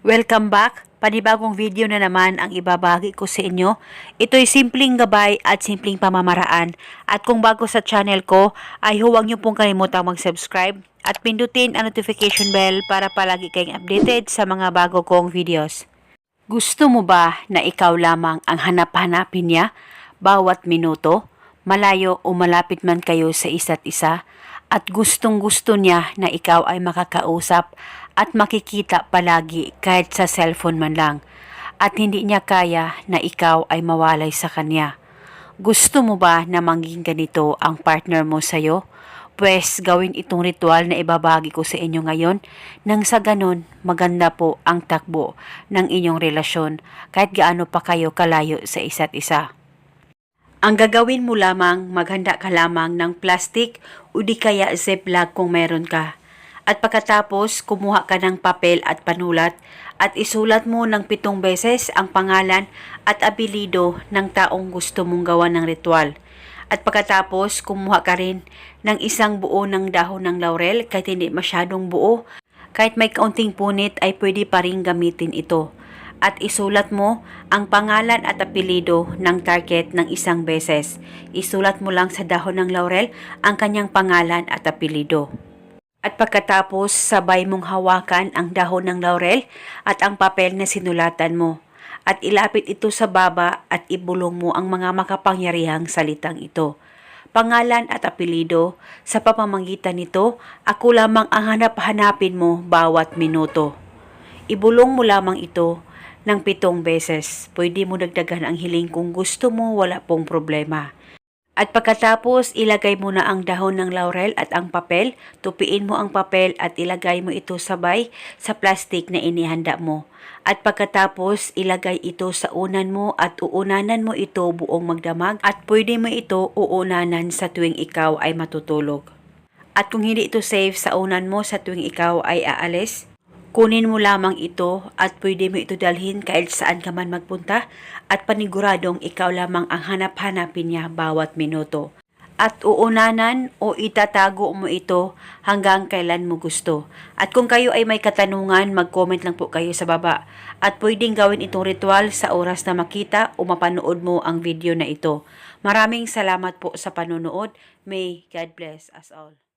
Welcome back! Panibagong video na naman ang ibabagi ko sa inyo. Ito'y simpleng gabay at simpleng pamamaraan. At kung bago sa channel ko, ay huwag niyo pong kalimutang mag-subscribe at pindutin ang notification bell para palagi kayong updated sa mga bago kong videos. Gusto mo ba na ikaw lamang ang hanap-hanapin niya bawat minuto, malayo o malapit man kayo sa isa't isa? At gustong gusto niya na ikaw ay makakausap at makikita palagi kahit sa cellphone man lang. At hindi niya kaya na ikaw ay mawalay sa kanya. Gusto mo ba na maging ganito ang partner mo sa'yo? Pwes gawin itong ritual na ibabagi ko sa inyo ngayon nang sa ganon maganda po ang takbo ng inyong relasyon kahit gaano pa kayo kalayo sa isa't isa. Ang gagawin mo lamang, maghanda ka lamang ng plastic o di kaya ziploc kung meron ka. At pagkatapos, kumuha ka ng papel at panulat at isulat mo ng pitong beses ang pangalan at abilido ng taong gusto mong gawa ng ritual. At pagkatapos, kumuha ka rin ng isang buo ng dahon ng laurel kahit hindi masyadong buo. Kahit may kaunting punit ay pwede pa rin gamitin ito at isulat mo ang pangalan at apelido ng target ng isang beses. Isulat mo lang sa dahon ng laurel ang kanyang pangalan at apelido. At pagkatapos, sabay mong hawakan ang dahon ng laurel at ang papel na sinulatan mo. At ilapit ito sa baba at ibulong mo ang mga makapangyarihang salitang ito. Pangalan at apelido, sa pamamagitan nito, ako lamang ang hanap-hanapin mo bawat minuto. Ibulong mo lamang ito ng pitong beses. Pwede mo dagdagan ang hiling kung gusto mo, wala pong problema. At pagkatapos, ilagay mo na ang dahon ng laurel at ang papel, tupiin mo ang papel at ilagay mo ito sabay sa plastic na inihanda mo. At pagkatapos, ilagay ito sa unan mo at uunanan mo ito buong magdamag at pwede mo ito uunanan sa tuwing ikaw ay matutulog. At kung hindi ito safe sa unan mo sa tuwing ikaw ay aalis, Kunin mo lamang ito at pwede mo ito dalhin kahit saan ka man magpunta at paniguradong ikaw lamang ang hanap-hanapin niya bawat minuto. At uunanan o itatago mo ito hanggang kailan mo gusto. At kung kayo ay may katanungan, mag-comment lang po kayo sa baba. At pwedeng gawin itong ritual sa oras na makita o mapanood mo ang video na ito. Maraming salamat po sa panonood. May God bless us all.